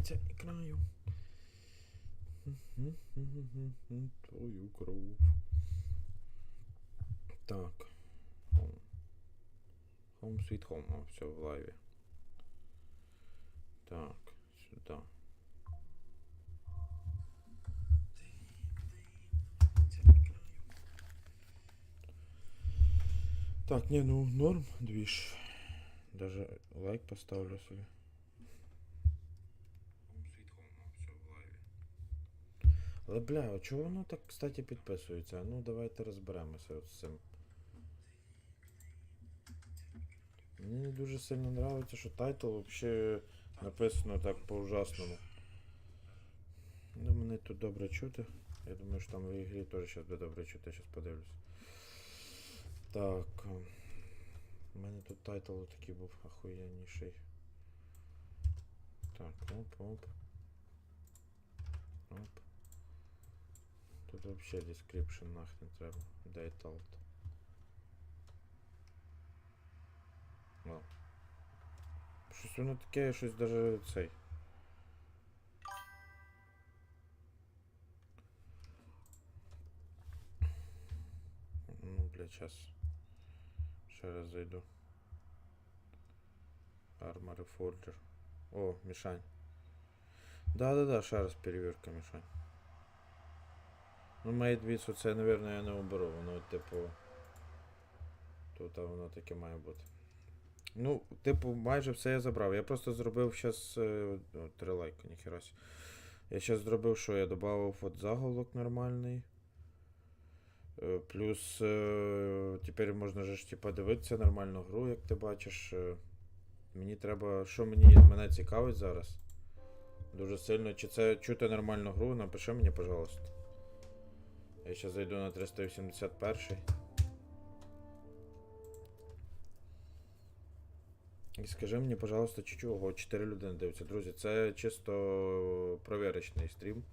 кінця і краю. Твою кров. Так. Home. Home Sweet Home. О, все в лайві. Так, сюди. Так, не, ну норм, движ. Даже лайк поставлю собі. Але бля, а чого воно так, кстати, підписується? Ну, давайте розберемося от з цим. Мені не дуже сильно подобається, що тайтл взагалі написано так по-ужасному. Ну, мене тут добре чути. Я думаю, що там в ігрі теж зараз буде добре чути, я зараз подивлюсь. Так. ем, У мене тут тайтл такий був охуєнніший. Так, оп-оп. оп. Оп. Тут вообще description нахрен треба. Date alt. О. Щось воно таке, щось даже цей. Ну, бля, час. Ще раз зайду. Armory Forger. О, Мішань. Да-да-да, ще раз перевірка Мішань. Ну, with, це, напевно, я не оберу. Воно, типу. Тут воно таке має бути. Ну, типу, майже все я забрав. Я просто зробив зараз. Три лайка, ніхера. Я зараз зробив, що я додав от заголовок нормальний. Е, Плюс е, тепер можна ж типа дивитися нормальну гру, як ти бачиш. Е, Мені треба. Що мені мене цікавить зараз? Дуже сильно. Чи це чути нормальну гру? Напиши мені, пожалуйста. Я сейчас зайду на 381. І скажи мені, пожалуйста, чи чого 4 людини дивляться. Друзі, це чисто провірочний стрім.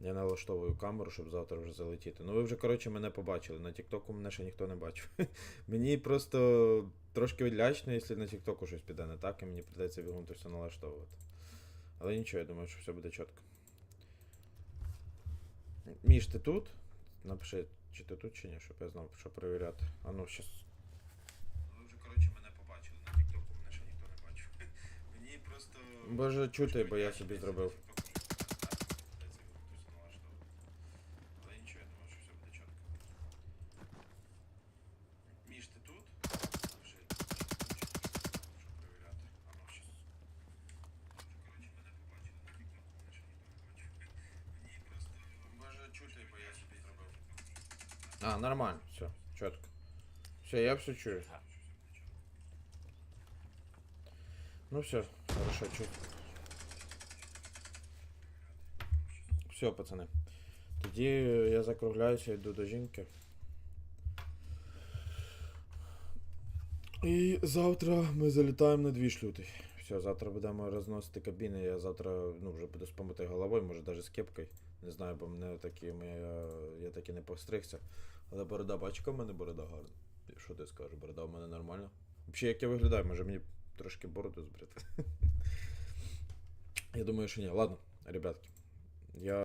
Я налаштовую камеру, щоб завтра вже залетіти. Ну ви вже, коротше, мене побачили. На Тіктоку мене ще ніхто не бачив. мені просто трошки відлячно, якщо на Тіктоку щось піде не так, і мені прийдеться бігом все налаштовувати. Але нічого, я думаю, що все буде чітко. Міш, ти тут? Напиши, чи ти тут, чи ні, щоб я знав, що перевіряти. А ну, щас. Ви вже, коротше, мене побачили. На Тіктоку мене ще ніхто не бачив. Мені просто. Боже, чути, бо я собі зробив. А, нормально, все, чітко. Все, я все чую. Ну все, хорошо, чутко. Все, пацани. Тоді я закругляюся, йду до жінки. І завтра ми залітаємо на дві шлюти. Все, завтра будемо розносити кабіни. Я завтра ну, вже буду спомити головою, може навіть з кепкою. Не знаю, бо мене такі, ми, я таки не постригся. Але борода, бачка в мене борода гарна. Що ти скажеш, борода в мене нормальна. Взагалі, як я виглядаю, може мені трошки бороду збрити. Я думаю, що ні. Ладно, ребятки. Я